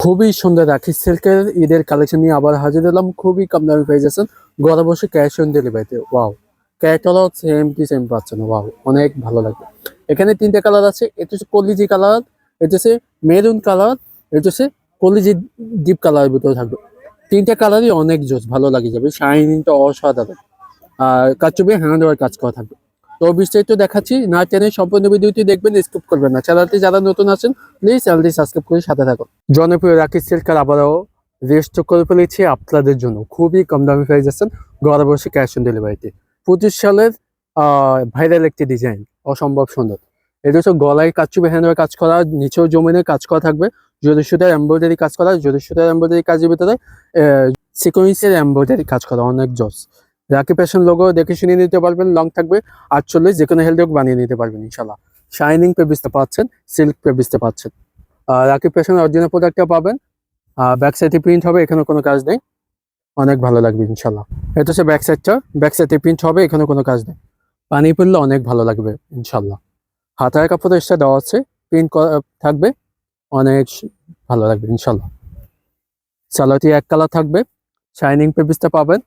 খুবই সুন্দর রাখি সিল্কের ঈদের কালেকশন নিয়ে আবার হাজির হলাম। খুবই কম দামে পেয়ে যাচ্ছেন। ঘরে বসে ক্যাশ অন ডেলিভারিতে ওয়াও ক্যাটলও সেম টু সেম পাচ্ছেন। ওয়াও অনেক ভালো লাগবে। এখানে তিনটে কালার আছে। এটা হচ্ছে কলিজি কালার এটা হচ্ছে মেরুন কালার এটা হচ্ছে কলিজি ডিপ কালারের ভিতরে থাকবে। তিনটে কালারই অনেক জোস, ভালো লাগে যাবে। শাইনিংটা অসাধারণ। আর কাচুবে হ্যান্ড ওয়ার কাজ করা থাকবে। তো বিস্তারিত দেখাচ্ছি, না টেনে সম্পূর্ণ ভিডিওটি দেখবেন স্কিপ করবেন না। চ্যানেলটি যারা নতুন আছেন প্লিজ চ্যানেলটি সাবস্ক্রাইব করে সাথে থাকুন। জনপ্রিয় রাখি সিল্কার আবারও রেজিস্টার করে ফেলেছি আপনাদের জন্য। খুবই কম দামে পেয়ে যাচ্ছেন ঘরে বসে ক্যাশ অন ডেলিভারিতে পঁচিশ সালের ভাইরাল একটি ডিজাইন অসম্ভব সুন্দর। এটা হচ্ছে গলায় কাচুবে হ্যান্ড কাজ করা, নিচেও জমিনে কাজ করা থাকবে। যদি সুতার এমব্রয়ডারি কাজ করা যদি সুতার এমব্রয়ডারি কাজের ভিতরে সিকোয়েন্সের এমব্রয়ডারি কাজ করা, অনেক জস। রাকি প্যাশন লোগো দেখে শুনে নিতে পারবেন লং থাকবে, আটচল্লিশ যে কোনো হেলথ বানিয়ে নিতে পারবেন ইনশাল্লাহ শাইনিং পেবিসতে পাচ্ছেন সিল্ক পেবিসতে পাচ্ছেন রাকি প্যাশন অরিজিনাল প্রোডাক্টটা পাবেন ব্যাক সাইডে প্রিন্ট হবে এখানে কোনো কাজ নেই। অনেক ভালো লাগবে ইনশাল্লাহ এটা হচ্ছে ব্যাক সাইডটা ব্যাক সাইডে প্রিন্ট হবে এখানে কোনো কাজ নেই। পানি পড়লে অনেক ভালো লাগবে ইনশাল্লাহ হাতার কাপড় এক্সট্রা দেওয়া আছে প্রিন্ট থাকবে, অনেক ভালো লাগবে ইনশাল্লাহ সালোয়ারটি এক কালার থাকবে শাইনিং পেপিসটা পাবেন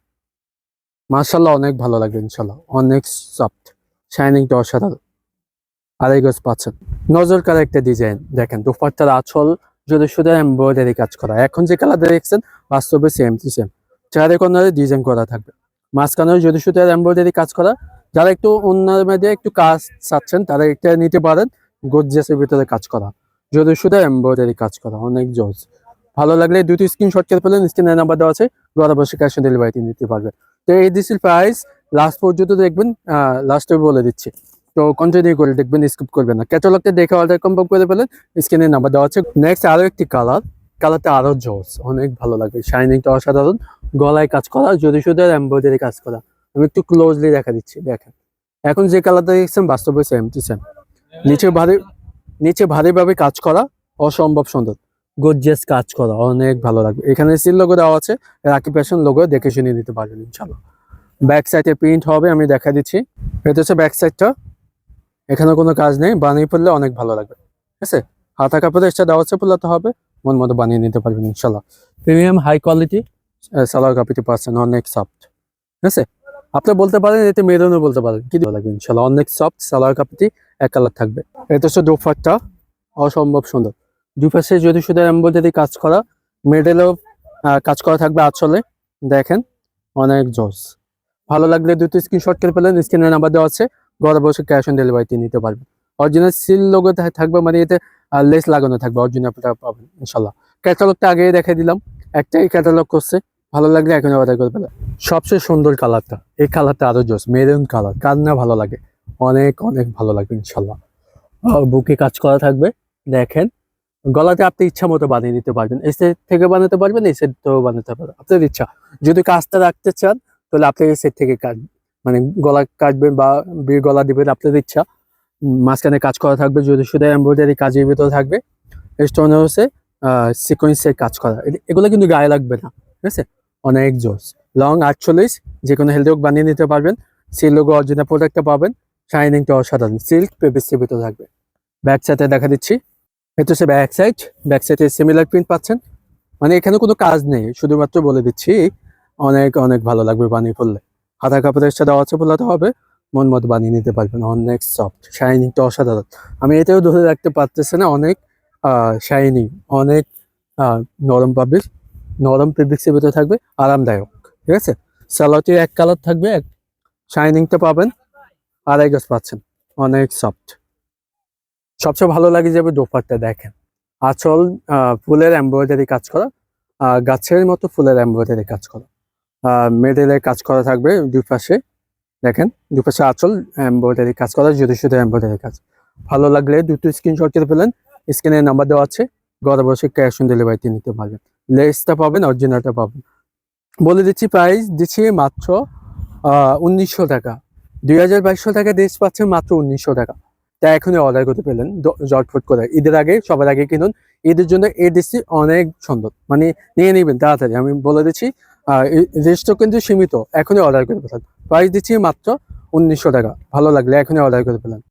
মার্শাল্লাহ অনেক ভালো লাগবে ইনশাল্লাহ অনেক সফট শাইনিংটা অসাধারণ। আড়াই গজ পাচ্ছেন নজর কার একটা ডিজাইন দেখেন, দুপাট্টার আঁচল যদি শুধু এমব্রয়ডারি কাজ করা, এখন যে কালার দেখছেন, বাস্তবে সেম টু সেম চারে কর্নারে ডিজাইন করা থাকবে। মাঝখানেও যদি শুধু এমব্রয়ডারি কাজ করা, যারা একটু অন্যের মধ্যে একটু কাজ চাচ্ছেন, তারা এটা নিতে পারেন গোজ্জাসের ভিতরে কাজ করা। যদি শুধু এমব্রয়ডারি কাজ করা, অনেক জজ। ভালো লাগলে দুটি স্ক্রিনশট করে ফেলেন স্ক্রিনের নাম্বার দেওয়া আছে, ঘরে বসে ক্যাশ অন নিতে পারবেন। তো এই ডিসিল প্রাইস লাস্ট পর্যন্ত দেখবেন লাস্টে বলে দিচ্ছি। তো কন্টিনিউ করে দেখবেন স্কিপ করবেন না। ক্যাটালগটা দেখে অর্ডার কনফার্ম করে ফেলেন স্ক্রিনের নাম্বার দেওয়া আছে। নেক্সট আরও একটি কালার কালারটা আরও জোস, অনেক ভালো লাগবে শাইনিংটা অসাধারণ। গলায় কাজ করা যদি শুধু এমব্রয়ডারি কাজ করা। আমি একটু ক্লোজলি দেখা দিচ্ছি, দেখেন। এখন যে কালারটা দেখছেন, বাস্তবে সেম টু সেম নিচে ভারী, নিচে ভারীভাবে কাজ করা, অসম্ভব সুন্দর। গর্জিয়াস কাজ করা, অনেক ভালো লাগবে। এখানে সিল লোগো দেওয়া আছে রাকি প্যাশন লোগো দেখে শুনে নিতে পারবেন ইনশাল্লাহ ব্যাক সাইডে প্রিন্ট হবে, আমি দেখা দিচ্ছি। এটা হচ্ছে ব্যাক সাইডটা এখানে কোনো কাজ নেই, বানিয়ে পড়লে অনেক ভালো লাগবে। ঠিক আছে? হাতা কাপড়ে এক্সট্রা দেওয়া আছে, ফেলাতে হবে। মন মতো বানিয়ে নিতে পারবেন ইনশাল্লাহ প্রিমিয়াম হাই কোয়ালিটি সালোয়ার কাপিটি পাচ্ছেন, অনেক সফট ঠিক আছে? আপনি বলতে পারেন, এতে মেরুনও বলতে পারেন কি লাগবে ইনশাল্লাহ অনেক সফট সালোয়ার কাপিটি এক কালার থাকবে। এটা হচ্ছে দোফারটা অসম্ভব সুন্দর। দুপাশে যদি শুধু এমব্রয়ডারি কাজ করা মেডেলও কাজ করা থাকবে আঁচলে, দেখেন, অনেক জোস। ভালো লাগলে দুটো স্ক্রিনশট করে ফেলেন স্ক্রিনের নাম্বার দেওয়া আছে, ঘরে বসে ক্যাশ অন ডেলিভারিতে নিতে পারবেন। অরিজিনাল সিল লোগো থাকবে মানে এতে লেস লাগানো থাকবে অরিজিনাল পাবেন ইনশাল্লাহ ক্যাটালগটা আগে দেখে দিলাম, একটাই ক্যাটালগ করছে, ভালো লাগলে এখন অর্ডার করে ফেলেন। সবচেয়ে সুন্দর কালারটা এই কালারটা আরও জোস মেরুন কালার কার না ভালো লাগে? অনেক অনেক ভালো লাগবে ইনশাল্লাহ বুকে কাজ করা থাকবে, দেখেন গলাতে আপনি ইচ্ছা মতো বানিয়ে নিতে পারবেন। এই সেট থেকে বানাতে পারবেন এই সেট থেকেও বানাতে পারবেন। আপনার ইচ্ছা। যদি কাজটা রাখতে চান, তাহলে আপনি এই সেট থেকে কাট মানে গলা কাটবেন বা বীর গলা দিবেন, আপনার ইচ্ছা। মাঝখানে কাজ করা থাকবে, যদি শুধু এমব্রয়ডারি কাজের ভিতরে থাকবে স্টোন হচ্ছে সিকোয়েন্সের কাজ করা। এগুলো কিন্তু গায়ে লাগবে না, ঠিক আছে? অনেক জোস। লং আটচল্লিশ যে কোনো হেলথ বানিয়ে নিতে পারবেন। সেই লোগো অরিজিনাল প্রোডাক্টটা পাবেন। শাইনিংটা অসাধারণ। সিল্ক পেপিসের ভিতরে থাকবে। ব্যাক সাইডে দেখা দিচ্ছি। এটা হচ্ছে ব্যাক সাইড ব্যাক সাইডে সিমিলার প্রিন্ট পাচ্ছেন। মানে এখানে কোনো কাজ নেই, শুধুমাত্র বলে দিচ্ছি, অনেক অনেক ভালো লাগবে বানিয়ে ফেললে। হাতা কাপড়ের সাথে আছে ফোলাতে হবে, মন মতো বানিয়ে নিতে পারবেন, অনেক সফট শাইনিংটা অসাধারণ। আমি এটাও ধরে রাখতে পারতেছি না, অনেক শাইনিং অনেক নরম পাবে নরম ফেব্রিক্সের ভিতরে থাকবে, আরামদায়ক, ঠিক আছে? সালোয়ারটি এক কালার থাকবে, এক শাইনিংটা পাবেন, আড়াই গাছ পাচ্ছেন, অনেক সফট সবচেয়ে ভালো লাগে যাবে দোপারটা দেখেন। আঁচল ফুলের এমব্রয়ডারি কাজ করা গাছের মতো ফুলের এমব্রয়ডারি কাজ করা। মেডেলের কাজ করা থাকবে দুই পাশে দেখেন দুই পাশে আঁচল এমব্রয়ডারি কাজ করা, যদি শুধু এমব্রয়ডারি কাজ। ভালো লাগলে দুটো স্ক্রিনশট করে ফেলেন স্ক্রিনের নাম্বার দেওয়া আছে ঘরে বসে ক্যাশ অন ডেলিভারিতে নিতে পারবেন। লেসটা পাবেন অরিজিনালটা পাবেন। বলে দিচ্ছি প্রাইস দিচ্ছি মাত্র উনিশশো টাকা। দুই হাজার বাইশশো টাকা দেশ পাচ্ছেন মাত্র উনিশশো টাকা। তা এখনই অর্ডার করতে পেলেন। জট জটফট করে। ঈদের আগে, সবার আগে কিনুন। ঈদের জন্য এই ডিসটি অনেক সুন্দর। মানে নিয়ে নেবেন তাড়াতাড়ি। আমি বলে দিচ্ছি রেস্টও কিন্তু সীমিত। এখনই অর্ডার করে ফেলেন। প্রাইস দিচ্ছি মাত্র উনিশশো টাকা। ভালো লাগলে এখনই অর্ডার করে ফেলেন।